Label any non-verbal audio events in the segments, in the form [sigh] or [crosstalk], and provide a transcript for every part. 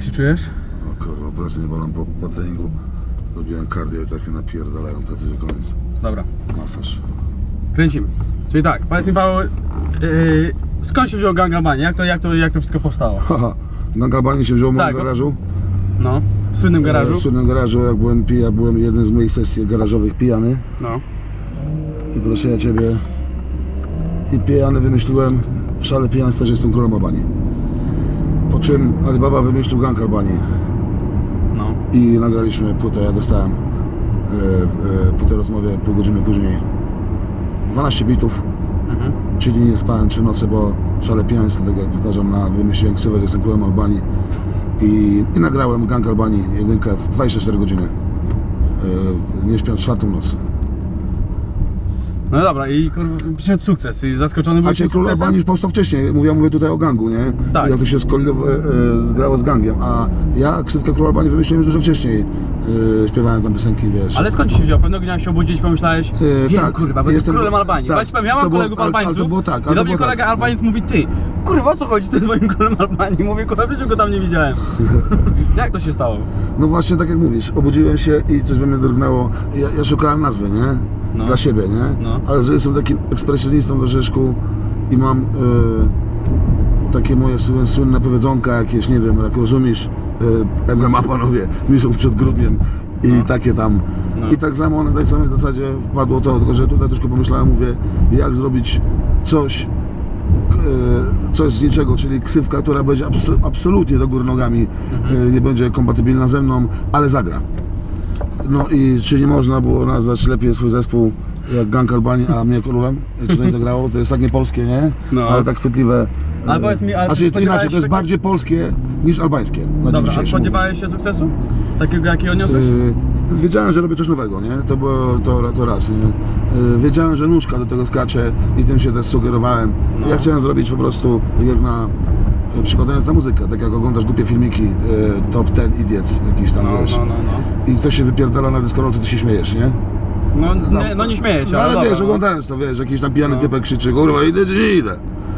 Jak się czujesz? O kurwa, operację nie bolą po, po treningu. Zrobiłem cardio i tak mnie napierdalają praktycznie koniec. Dobra, Masaż. kręcimy. Czyli tak, powiedz mi Paweł, yy, skąd się wziął Gang Albanii? Jak to, jak, to, jak to wszystko powstało? [laughs] Haha, na się wziął w moim Tak, o- garażu. No, w słynnym garażu. E, W słynnym garażu, jak byłem pija, byłem jednym z moich sesji garażowych pijany. No, I proszę ja Ciebie, i pijany wymyśliłem, w szale pijaństwa, że jestem królem Albanii. Po czym Alibaba wymyślił gang Albanii no. i nagraliśmy płytę, ja dostałem e, e, po tej rozmowie pół godziny później 12 bitów, Mhm. czyli nie spałem 3 noce, bo w szale pijaństwa, tak jak powtarzam, na wymyśliłem ksywę, że jestem królem Albanii i, i nagrałem gang Albanii jedynkę w 24 godziny, e, nie śpiąc czwartą noc. No dobra, i przyszedł sukces. I zaskoczony A byłeś cię tym król sukcesem? Albanii już powstał wcześniej. Mówię, mówię tutaj o gangu, nie? Tak. Jak to się skolilowo, e, zgrało z gangiem. A ja ksywkę król Albanii wymyśliłem już dużo wcześniej. E, śpiewałem tam piosenki, wiesz. Ale skąd ci się wziął? Pewnego dnia się obudzić, pomyślałeś, E, wiem tak, kurwa, bo jestem- królem Albanii. tak, Tak, ja mam to było- kolegów ale- ale to Albańców było tak, ale i to do mnie było kolega tak. Albaniec mówi, ty, kurwa o co chodzi z tym twoim królem Albanii? Mówię, kurwa, w życiu go tam nie widziałem. [laughs] jak to się stało? No właśnie tak jak mówisz, obudziłem się i coś we mnie drgnęło. Ja, ja szukałem nazwy, nie? No. Dla siebie, nie? No. Ale że jestem takim ekspresjonistą troszeczkę i mam e, takie moje słyn- słynne powiedzonka jakieś, nie wiem, jak rozumiesz, e, MMA panowie, miesiąc przed grudniem i No. takie tam. No. I tak samo na tej samej zasadzie wpadło to, tylko że tutaj troszkę pomyślałem, mówię, jak zrobić coś, e, coś z niczego, czyli ksywka, która będzie abso- absolutnie do góry nogami, Mhm. nie będzie kompatybilna ze mną, ale zagra. No i czy nie można było nazwać lepiej swój zespół jak Gang Albanii, a mnie królem? Czy to nie zagrało? To jest tak nie polskie, nie? No. Ale tak chwytliwe. Ale e, powiedz mi, ale a czyli to inaczej, to jest bardziej polskie niż albańskie. Na Dobra, a spodziewałeś się sukcesu? Takiego, jaki odniosłeś? E, Wiedziałem, że robię coś nowego, nie? To było to, to raz, nie? E, Wiedziałem, że nóżka do tego skacze i tym się też sugerowałem. No. Ja chciałem zrobić po prostu, tak jak na przykładając na muzykę, tak jak oglądasz głupie filmiki, e, top 10 idiots, jakiś tam, No, wiesz. no, no, no. I ktoś się wypierdala na dyskorolce, ty się śmiejesz, nie? No, nie, no nie śmieję się, No ale dobra, wiesz, no. oglądając to, wiesz, jakiś tam pijany No. typek krzyczy, kurwa, idę czy nie idę?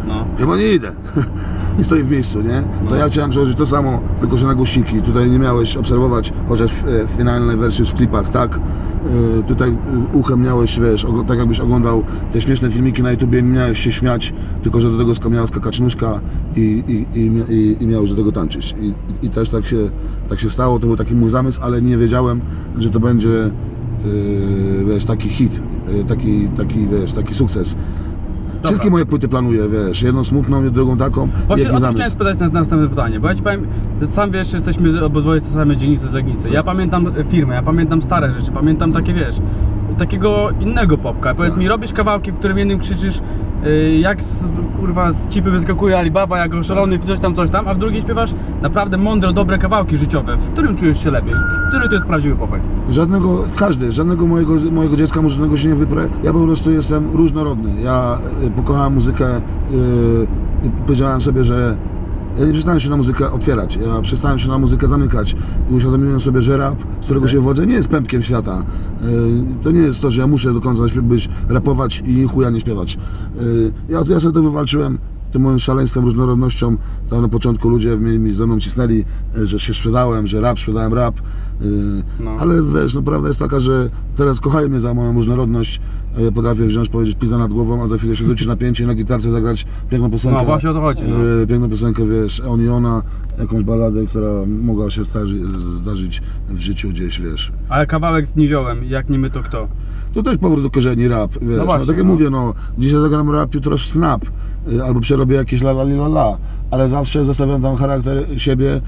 No. Chyba nie idę. [laughs] I stoi w miejscu, nie? To ja chciałem przełożyć to samo, tylko że na głośniki. Tutaj nie miałeś obserwować, chociaż w, e, w finalnej wersji, już w klipach, tak? E, Tutaj e, uchem miałeś, wiesz, tak jakbyś oglądał te śmieszne filmiki na YouTubie, nie miałeś się śmiać, tylko że do tego ska- miała skakać nóżka i, i, i, i, i miałeś do tego tańczyć. I, i, I też tak się, tak się stało, to był taki mój zamysł, ale nie wiedziałem, że to będzie wiesz, taki hit, taki, taki, wiesz, taki sukces. Wszystkie moje płyty planuję, wiesz, jedną smutną, drugą taką, Właśnie o to chciałem spytać na następne pytanie, bo ja ci powiem, sam wiesz, że jesteśmy obydwoje z samej dzielnicy z Legnicy. Ja pamiętam firmę, ja pamiętam stare rzeczy, pamiętam takie, wiesz, takiego innego popka. Powiedz Tak. mi, robisz kawałki, w którym jednym krzyczysz, jak z, kurwa z cipy wyskakuje Alibaba, jak oszalony, coś tam, coś tam, a w drugiej śpiewasz naprawdę mądre, dobre kawałki życiowe. W którym czujesz się lepiej? Który to jest prawdziwy popek? Żadnego, każdy, żadnego mojego, mojego dziecka żadnego się nie wyprę. Ja po prostu jestem różnorodny. Ja y, pokochałem muzykę y, i powiedziałem sobie, że ja nie przestałem się na muzykę otwierać, ja przestałem się na muzykę zamykać i uświadomiłem sobie, że rap, z którego się wodzę, nie jest pępkiem świata. Y, To nie jest to, że ja muszę do końca być, rapować i chuja nie śpiewać. Y, Ja, ja sobie to wywalczyłem tym moim szaleństwem, różnorodnością. Tam na początku ludzie mi, mi ze mną cisnęli, y, że się sprzedałem, że rap, sprzedałem rap. y, No. Ale wiesz, no prawda jest taka, że teraz kochają mnie za moją różnorodność. Ja potrafię wziąć, powiedzieć pizza nad głową, a za chwilę się wrócić na pięcie i na gitarce zagrać piękną piosenkę. No, właśnie o to chodzi, no. Piękną piosenkę, wiesz, Oniona, jakąś balladę, która mogła się zdarzy, zdarzyć w życiu gdzieś, wiesz. Ale kawałek z Niziołem, jak nie my to kto? To też powrót do korzeni rap, wiesz. No właśnie, tak jak no. mówię, no, dzisiaj zagram rap, jutro snap, y, albo przerobię jakieś la la la la, ale zawsze zostawiam tam charakter siebie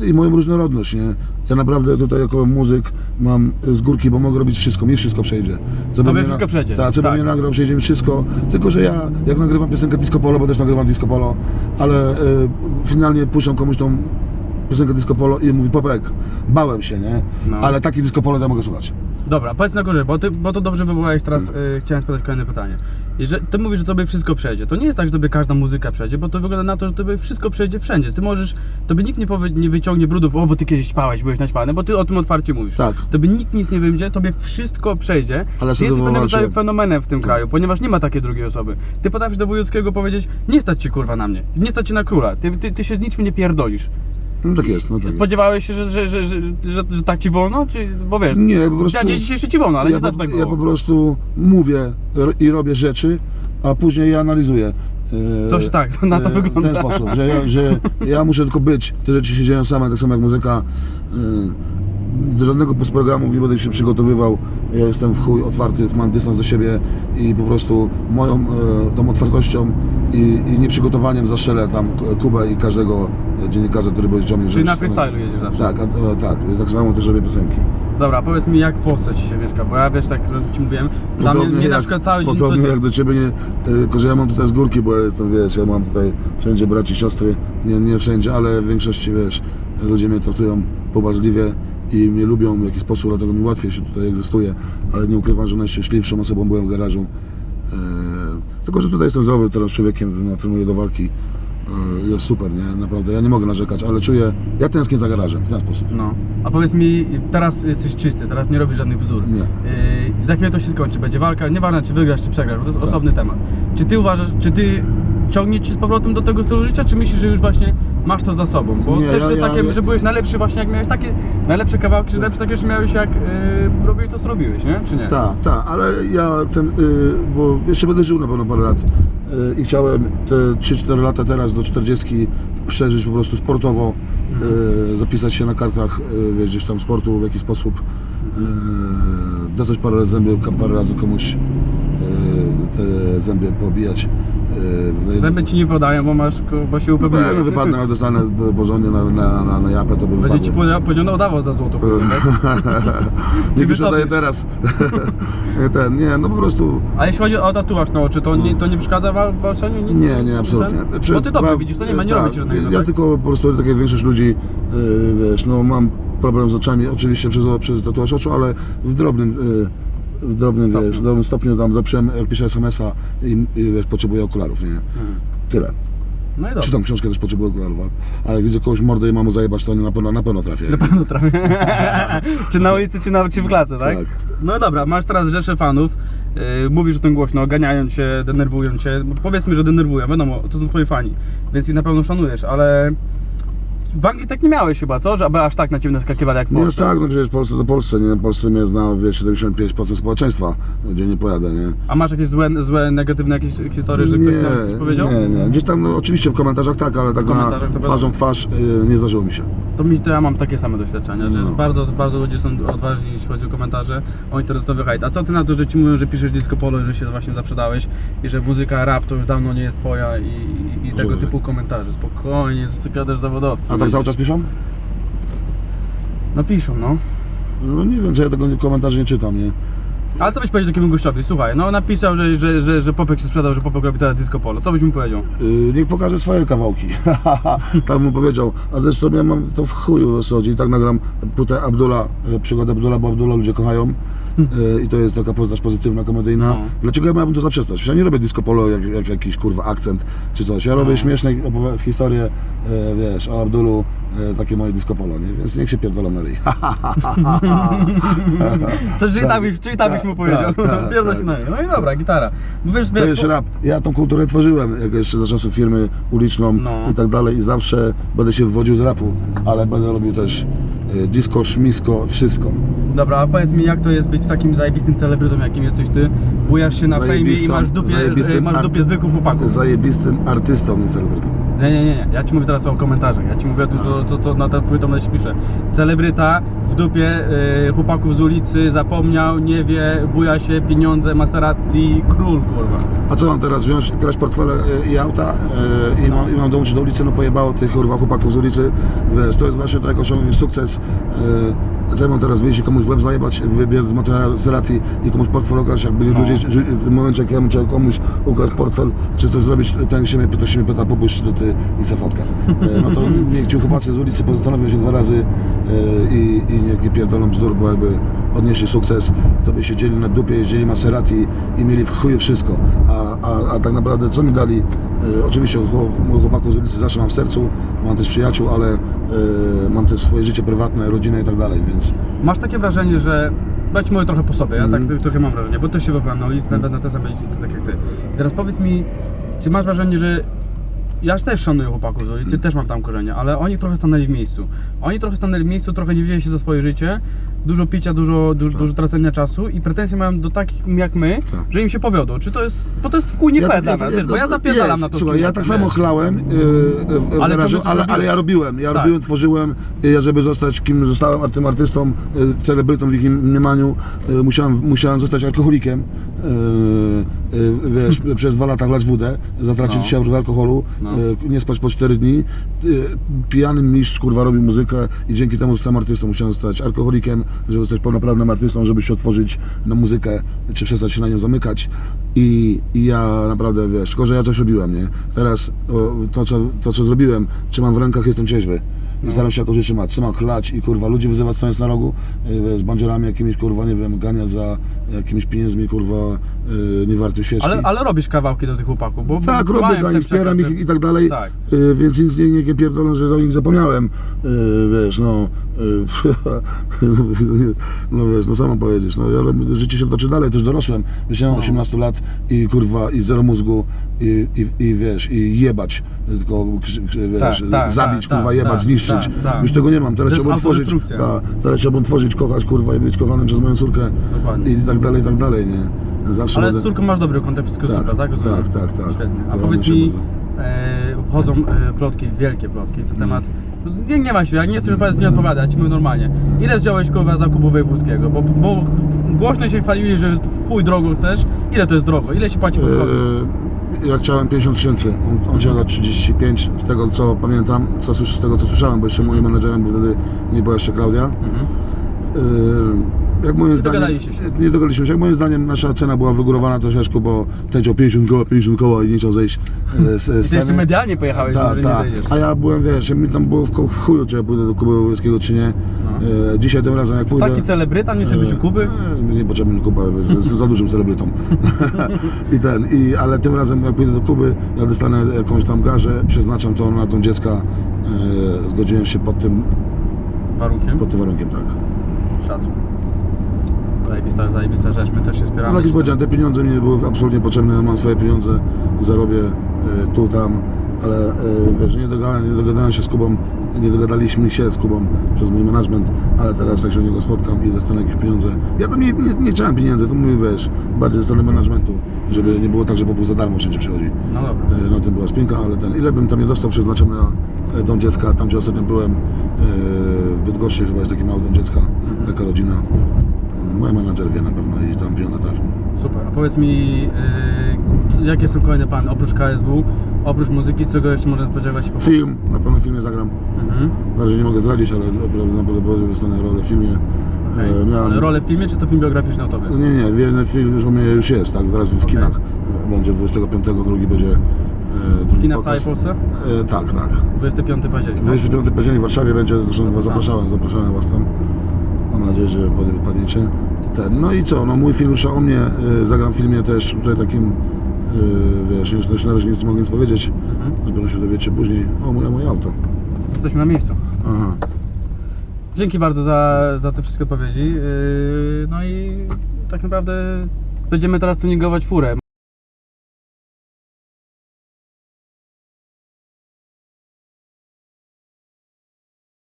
y, i moją różnorodność, nie? Ja naprawdę tutaj jako muzyk mam z górki, bo mogę robić wszystko, mi wszystko przejdzie. Co Tobie wszystko przejdzie, Tak, co tak. by mnie nagrał, przejdzie mi wszystko, tylko że ja, jak nagrywam piosenkę Disco Polo, bo też nagrywam Disco Polo, ale y, finalnie puszczam komuś tą piosenkę Disco Polo i mówi Popek, bałem się, nie? No. Ale taki Disco Polo ja mogę słuchać. Dobra, powiedz na górze, bo, ty, bo to dobrze wywołałeś teraz, y, chciałem spytać kolejne pytanie. Jeżeli ty mówisz, że tobie wszystko przejdzie, to nie jest tak, że tobie każda muzyka przejdzie, bo to wygląda na to, że tobie wszystko przejdzie wszędzie. Ty możesz, tobie nikt nie, powie, nie wyciągnie brudów, o, bo ty kiedyś ćpałeś, byłeś naćpany, bo ty o tym otwarcie mówisz. Tak. Tobie nikt nic nie będzie, tobie wszystko przejdzie. Ale sobie jesteś pewnego rodzaju fenomenem w tym kraju, ponieważ nie ma takiej drugiej osoby. Ty potrafisz do Wojewódzkiego powiedzieć, nie stać cię kurwa na mnie, nie stać cię na króla, ty, ty, ty się z niczym nie pierdolisz. No tak jest, no tak. Spodziewałeś się, że, że, że, że, tak ci wolno? Czy, bo wiesz, Nie, po prostu... ja dzień dzisiejszy ci wolno, ale ja, nie zawsze tak ja było. po prostu mówię i robię rzeczy, a później je analizuję. E, Toż tak, na to e, wygląda. W ten sposób, że ja, że ja muszę tylko być. Te rzeczy się dzieją same, tak samo jak muzyka. E, Do żadnego postprogramu nie będę się przygotowywał. Ja jestem w chuj otwarty, mam dystans do siebie i po prostu moją e, tą otwartością i, i nieprzygotowaniem zastrzelę tam Kubę i każdego dziennikarza, który będzie chciał mnie Czyli na rzecz- freestylu jedziesz zawsze. Tak, e, tak. Tak samo też robię piosenki. Dobra, powiedz mi jak w Polsce ci się mieszka, bo ja wiesz, tak ci mówiłem, dla mnie, mnie na przykład cały dzień podobnie co... jak do ciebie, nie, y, tylko że ja mam tutaj z górki, bo ja jestem, wiesz, ja mam tutaj wszędzie braci, siostry, nie, nie wszędzie, ale w większości, wiesz, ludzie mnie traktują poważliwie i mnie lubią w jakiś sposób, dlatego mi łatwiej się tutaj egzystuje, ale nie ukrywam, że najszczęśliwszą osobą byłem w garażu. E, tylko, że tutaj jestem zdrowy teraz człowiekiem, trenuję do walki. E, Jest super, nie? Naprawdę, ja nie mogę narzekać, ale czuję, ja tęsknię za garażem w ten sposób. No, a powiedz mi, teraz jesteś czysty, teraz nie robisz żadnych bzdur. Nie. Yy, za chwilę to się skończy, będzie walka, nieważne czy wygrasz, czy przegrasz, bo to jest Tak. osobny temat. Czy ty uważasz, czy ty ciągnie ci z powrotem do tego stylu życia, czy myślisz, że już właśnie masz to za sobą? Bo Nie, też ja- że ja- takie, ja- że byłeś najlepszy właśnie jak miałeś takie, najlepsze kawałki, że najlepsze takie, że miałeś jak yy, robiłeś to co robiłeś, nie? Czy nie? Tak, tak, ale ja chcę, y, bo jeszcze będę żył na pewno parę lat y, i chciałem te 3-4 lata teraz do 40 przeżyć po prostu sportowo, y, zapisać się na kartach y, wiesz, gdzieś tam sportu w jakiś sposób, y, dostać parę zęby, parę razy komuś y, te zęby pobijać. Y, w- Zęby ci nie podają, bo masz, bo się no, upewniłeś. pewnie że- wypadnę, jak dostanę porządnie na, na, na, na japę, to by Będzie ci powiedziano oddawał za złoto. później, tak? Już wytopisz. oddaję teraz. Nie, [laughs] Ten, nie, no po prostu A jeśli chodzi o tatuaż na oczy, to nie, to nie przeszkadza w walczeniu? Nic? Nie, nie, absolutnie. Ten? Bo ty dobrze widzisz, to nie ma, nie tak, robić żadnego, Ja tak? tylko po prostu, tak jak większość ludzi, yy, wiesz, no mam problem z oczami, oczywiście przez, przez tatuaż oczu, ale w drobnym, yy, w drobnym, Stopniu. wiesz, w drobnym stopniu tam dopiszę, piszę SMS-a i, i wiesz, potrzebuję okularów, nie? Tyle. No i dobrze. Czytam książkę, też potrzebuję okularów, ale- ale widzę kogoś mordę i mam mu zajebać, to na pewno, na pewno trafię. Na pewno trafię. [laughs] czy na ulicy, czy czy w klatce, tak? Tak. No dobra, masz teraz rzeszę fanów. Yy, mówisz o tym głośno, ganiają cię, denerwują cię. Powiedzmy, że denerwują, wiadomo, to są twoi fani, więc ich na pewno szanujesz, ale w Anglii tak nie miałeś chyba, co? Że aby aż tak na ciebie naskakiwali jak w Nie, no Polsce. tak, no przecież w Polsce to Polsce, nie? W Polsce mnie zna, wiesz, 75% społeczeństwa, gdzie nie pojadę, nie? A masz jakieś złe, złe negatywne jakieś historie, że ktoś tam coś powiedział? Nie, nie. Gdzieś tam, no, oczywiście w komentarzach tak, ale tak na komentarzach to twarzą w twarz y, nie zdarzyło mi się. To, mi, to ja mam takie same doświadczenia, że No. bardzo, bardzo ludzie są odważni, jeśli chodzi o komentarze o internetowy hejt. A co ty na to, że ci mówią, że piszesz disco polo, i że się właśnie zaprzedałeś i że muzyka rap to już dawno nie jest twoja i, i, i tego Żeby. typu komentarze. Spokojnie, ty gadasz zawodowcy. A tak cały czas piszą? No piszą, no. No nie wiem, co ja tego komentarzy nie czytam, nie? Ale co byś powiedział takiemu gościowi? Słuchaj, no napisał, że, że, że, że Popek się sprzedał, że Popek robi teraz disco polo. Co byś mu powiedział? Yy, niech pokaże swoje kawałki. [laughs] tak mu powiedział. A zresztą ja mam to w chuju sodzi. I tak nagram płytę Abdula, y, przygodę Abdula, bo Abdula ludzie kochają. Y, I to jest taka postać pozytywna, komedyjna. No. Dlaczego ja miałbym to zaprzestać? Ja nie robię disco polo jak, jak jakiś kurwa akcent czy coś. Ja robię No. śmieszne historie, y, wiesz, o Abdulu, y, takie moje disco polo, nie? Więc niech się pierdolą na ryj. [laughs] To czyli Tak. byś, czyli tak byś mu Tak, powiedział. tak, tak, [laughs] Pierdol się tak. na nie. No i dobra, gitara. Bo wiesz, To wiesz, jest rap. Ja tą kulturę tworzyłem, jak jeszcze za czasów firmy uliczną No. i tak dalej i zawsze będę się wywodził z rapu, ale będę robił też y, disco, szmisko, wszystko. Dobra, a powiedz mi, jak to jest być takim zajebistym celebrytą, jakim jesteś ty? Bujasz się na fejmie i Zajebistą- masz w dupie, zajebistym masz w dupie arty- zwykłych chłopaków. Zajebistym artystą, nie celebrytą. Nie, nie, nie, nie, ja ci mówię teraz o komentarzach, ja ci mówię o tym, co, co, co na ten twój tom się pisze. Celebryta w dupie y, chłopaków z ulicy, zapomniał, nie wie, buja się, pieniądze, Maserati, król, kurwa. A co mam teraz wziąć, kraść portfele y, i auta y, i, mam, i mam dołączyć do ulicy, no pojebało tych kurwa chłopaków z ulicy, wiesz, to jest właśnie tak osiągnąć sukces. Co ja mam teraz wyjść i komuś w łeb zajebać, wybiec z Maserati i komuś portfel okraść, jakby No. ludzie, w tym momencie jak ja bym chciał komuś ukraść portfel, czy coś zrobić, ten się mnie pyta, się mnie pyta, popuść to ty i chcę fotkę. Y, no to [laughs] niech ci chłopacy z ulicy pozastanowią się dwa razy y, i, i niech nie pierdolą bzdur, bo jakby odnieśli sukces, to by siedzieli na dupie, jeździli Maserati i mieli w chuju wszystko. A, a, a tak naprawdę co mi dali? E, oczywiście moich chłopaków z ulicy zawsze mam w sercu, mam też przyjaciół, ale e, mam też swoje życie prywatne, rodzinę i tak dalej, więc Masz takie wrażenie, że. Ci mówię trochę po sobie, ja Mhm. tak trochę mam wrażenie, bo też się wybrałem na ulicy, na, na te same dzieci, tak jak ty. Teraz powiedz mi, czy masz wrażenie, że ja też szanuję chłopaków z ulicy, też mam tam korzenie, ale oni trochę stanęli w miejscu. Oni trochę stanęli w miejscu, trochę nie wzięli się za swoje życie, dużo picia, dużo, dużo, Tak. dużo tracenia czasu i pretensje mają do takich jak my, Tak. że im się powiodło. Czy to jest, bo to jest w chuj nie fair dla nas, wiesz, bo ja zapierdalam jest. na to. Słuchaj, ja jestem, tak samo chlałem yy, w Ale garażu, ale, ale ja robiłem. Ja Tak. robiłem, tworzyłem, yy, żeby zostać kim zostałem, tym artystą, yy, celebrytą w ich mniemaniu, yy, musiałem, musiałem zostać alkoholikiem. Yy, yy, wiesz, [laughs] przez dwa lata chlać wódę, zatracić No. się w alkoholu, No. yy, nie spać po 4 dni. Yy, pijany mistrz kurwa robił muzykę i dzięki temu zostałem artystą. Musiałem zostać alkoholikiem, żeby zostać pełnoprawnym artystą, żeby się otworzyć na muzykę, czy przestać się na nią zamykać. I, i ja naprawdę, wiesz, tylko że ja coś robiłem, nie? Teraz to, co, to, co zrobiłem, trzymam w rękach, jestem trzeźwy. I staram się jakoś trzymać. Trzymam klać i kurwa, ludzi wyzywać stojąc na rogu, yy, z bandziorami jakimiś, kurwa, nie wiem, ganiać za jakimiś pieniędzmi, kurwa, yy, niewartym świeczki. Ale, ale robisz kawałki do tych chłopaków, bo Tak, robię ten nich, wspieram ich i tak dalej, Tak. y, więc nic nie, nie pierdolę, że o nich zapomniałem, y, wiesz, no, y, [laughs] no wiesz, no samo powiedzieć, no ja robię, życie się toczy dalej, też dorosłem, wiesz, ja mam No. 18 lat i kurwa, i zero mózgu i, i, i wiesz, i jebać, tylko, wiesz, Tak, tak, zabić, tak, kurwa, tak, jebać, tak, zniszczyć, tak, tak. już tego nie mam, teraz chciałbym tworzyć, tak, teraz chciałbym tworzyć, kochać, kurwa, i być kochanym przez moją córkę Dokładnie. i tak dalej, i tak dalej, nie, zawsze Ale z będę- córką masz dobry kontakt, wszystko Tak, super, tak? Rozumiem. tak, tak, tak. Świetnie. A Kochamy powiedz mi, e, chodzą e, plotki, wielkie plotki, Mm. ten temat. Nie, nie ma się, nie odpowiadać, nie odpowiadać, mówię normalnie. Ile zdziałeś kurwa zakupu wojewódzkiego? Bo, bo głośno się chwalili, że chuj drogo chcesz. Ile to jest drogo? Ile się płaci pod drogę? Ja chciałem 50 tysięcy, on, on chciał dać 35, z tego co pamiętam, co, z tego co słyszałem, bo jeszcze moim menedżerem był wtedy, nie była jeszcze Klaudia. Mhm. Eee, Jak moim Nie zdaniem, dogadaliście się. Nie dogadaliśmy się. Jak moim zdaniem nasza cena była wygórowana troszeczkę, bo ten chciał 50 koła, 50 koła i nie chciał zejść e, z, z Ty jeszcze sceny. medialnie pojechałeś, Tak, że nie tak. zejdziesz. A ja byłem, wiesz, mi tam było w, ko- w chuju, czy ja pójdę do Kuby Łyskiego, czy nie. No. E, dzisiaj tym razem jak pójdę... Taki celebryta, nie chce być u Kuby? E, Nie potrzebny mi Kuba, jest za dużym celebrytą. [laughs] I ten, i, ale tym razem jak pójdę do Kuby, ja dostanę jakąś tam garzę, przeznaczam to na tą dziecka, e, zgodziłem się pod tym, Warunkiem? pod tym warunkiem, tak. Szacun. Zajebista, zajebista rzecz, my też się No, wspieramy. tak jak powiedziałem, te pieniądze mi nie były absolutnie potrzebne, mam swoje pieniądze, zarobię e, tu, tam, ale e, wiesz, nie dogadałem, nie dogadałem się z Kubą, nie dogadaliśmy się z Kubą przez mój management, ale teraz jak się u niego spotkam i dostanę jakieś pieniądze, ja tam nie, nie, nie chciałem pieniędzy, to mówię, wiesz, bardziej ze strony managementu, żeby nie było tak, że po prostu za darmo wszędzie przychodzi. No dobra. E, No tym była spinka, ale ten, ile bym tam nie dostał, przeznaczam na dom dziecka, tam gdzie ostatnio byłem, e, w Bydgoszczy chyba jest taki mały dom dziecka, taka rodzina. Mój menadżer wie na pewno i tam pieniądze trafią. Super. A powiedz mi, yy, jakie są kolejne plany oprócz KSW, oprócz muzyki, czego jeszcze można spodziewać się po Film, na pewno w filmie zagram. Mhm. Na razie nie mogę zdradzić, ale prawdopodobnie dostanę rolę w filmie. Okej. E, miałem- Ale rolę w filmie, czy to film biograficzny o tobie? Nie, nie, jeden film już u mnie już jest, tak, zaraz w Okej. kinach będzie 25, drugi będzie e, drugi Kina w całej Polsce? E, tak, tak. 25 października. 25 października w Warszawie będzie, zresztą was zapraszałem, zapraszałem was tam. Mam nadzieję, że. I ten, no i co, no mój film rusza o mnie, e, zagram w filmie też tutaj takim, e, wiesz, jeszcze jeszcze na razie nic nie mogę nic powiedzieć, Mhm. dopiero się dowiecie później. O, moje, moje auto. Jesteśmy na miejscu. Aha. Dzięki bardzo za, za te wszystkie odpowiedzi. Yy, no i tak naprawdę będziemy teraz tuningować furę.